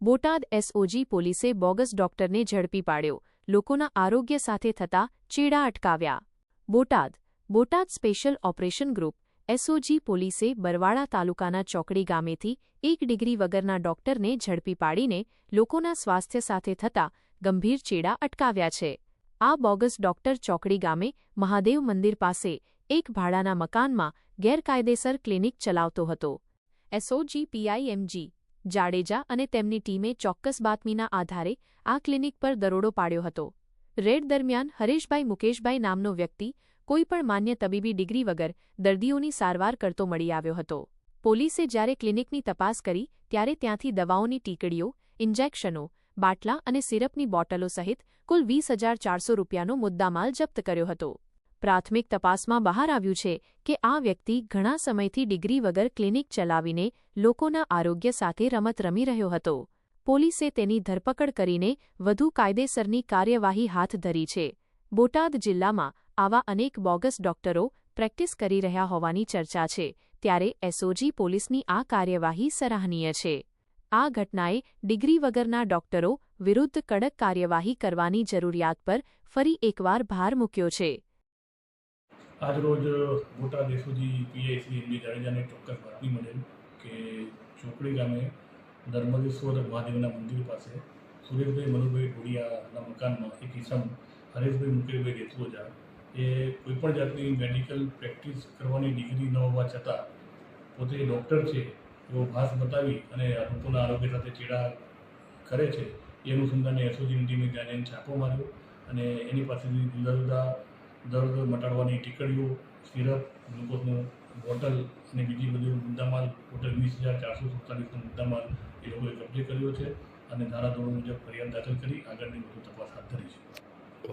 Botad SOG પોલીસે bogus ડોક્ટરને ઝડપી પાડ્યો. લોકોના આરોગ્ય સાથે થતા ચેડા અટકાવ્યા. Botad. Botad special operation group SOG પોલીસે બરવાળા તાલુકાના ચોકડી ગામેથી એક ડિગ્રી વગરના ડોક્ટરને ઝડપી પાડીને લોકોના સ્વાસ્થ્ય સાથે થતા ગંભીર ચેડા અટકાવ્યા છે. આ બોગસ ડોક્ટર ચોકડી ગામે મહાદેવ મંદિર પાસે એક ભાડાના મકાનમાં ગેરકાયદેસર ક્લિનિક ચલાવતો હતો. એસઓજી પીઆઈએમજી જાડેજા અને તેમની ટીમે ચોક્કસ બાતમીના આધારે આ ક્લિનિક પર દરોડો પાડ્યો હતો. રેડ દરમિયાન હરેશભાઈ મુકેશભાઈ નામનો વ્યક્તિ કોઈપણ માન્ય તબીબી ડિગ્રી વગર દર્દીઓની સારવાર કરતો મળી આવ્યો હતો. પોલીસે જ્યારે ક્લિનિકની તપાસ કરી, ત્યારે ત્યાંથી દવાઓની ટીકડીઓ, ઇન્જેક્શનો, બાટલા અને સિરપની બોટલો સહિત કુલ વીસ હજાર ચારસો રૂપિયાનો મુદ્દામાલ જપ્ત કર્યો હતો. પ્રાથમિક તપાસમાં બહાર આવ્યું છે કે આ વ્યક્તિ ઘણા સમયથી ડિગ્રી વગર ક્લિનિક ચલાવીને લોકોના આરોગ્ય સાથે રમત રમી રહ્યો હતો. પોલીસે તેની ધરપકડ કરીને વધુ કાયદેસરની કાર્યવાહી હાથ ધરી છે. બોટાદ જિલ્લામાં આવા અનેક બોગસ ડોક્ટરો પ્રેક્ટિસ કરી રહ્યા હોવાની ચર્ચા છે, ત્યારે એસઓજી પોલીસની આ કાર્યવાહી સરાહનીય છે. આ ઘટનાએ ડિગ્રી વગરના ડોક્ટરો વિરુદ્ધ કડક કાર્યવાહી કરવાની જરૂરિયાત પર ફરી એકવાર ભાર મૂક્યો છે. આજરોજ બોટાદ એસઓજી પીઆઈસી એમડી જાડેજાને ચોક્કસ બાતમી મળેલ કે ચોકડી ગામે નર્મદેશ્વર મહાદેવના મંદિર પાસે સુરેશભાઈ મનુભાઈ ઢોડિયાના મકાનમાં એક ઇસમ હરેશભાઈ મુકેશભાઈ રેસોજા એ કોઈપણ જાતની મેડિકલ પ્રેક્ટિસ કરવાની ડિગ્રી ન હોવા છતાં પોતે ડૉક્ટર છે એવો ભાસ બતાવી અને લોકોના આરોગ્ય સાથે ચેડા કરે છે. એ અનુસંધાને એસઓજીની ટીમે ત્યાં છાપો માર્યો અને એની પાસેથી જુદા જુદા દર્દ મટાડવાની ટીકડીઓ, સિરપ, ગ્લુકોઝનું બોટલ અને બીજી બધી મુદ્દામાલ, ટોટલ વીસ હજાર ચારસો સુડતાલીસનો મુદ્દામાલ એ લોકોએ કબજે કર્યો છે અને ધારાધોરણ મુજબ ફરિયાદ દાખલ કરી આગળની વધુ તપાસ હાથ ધરી છે.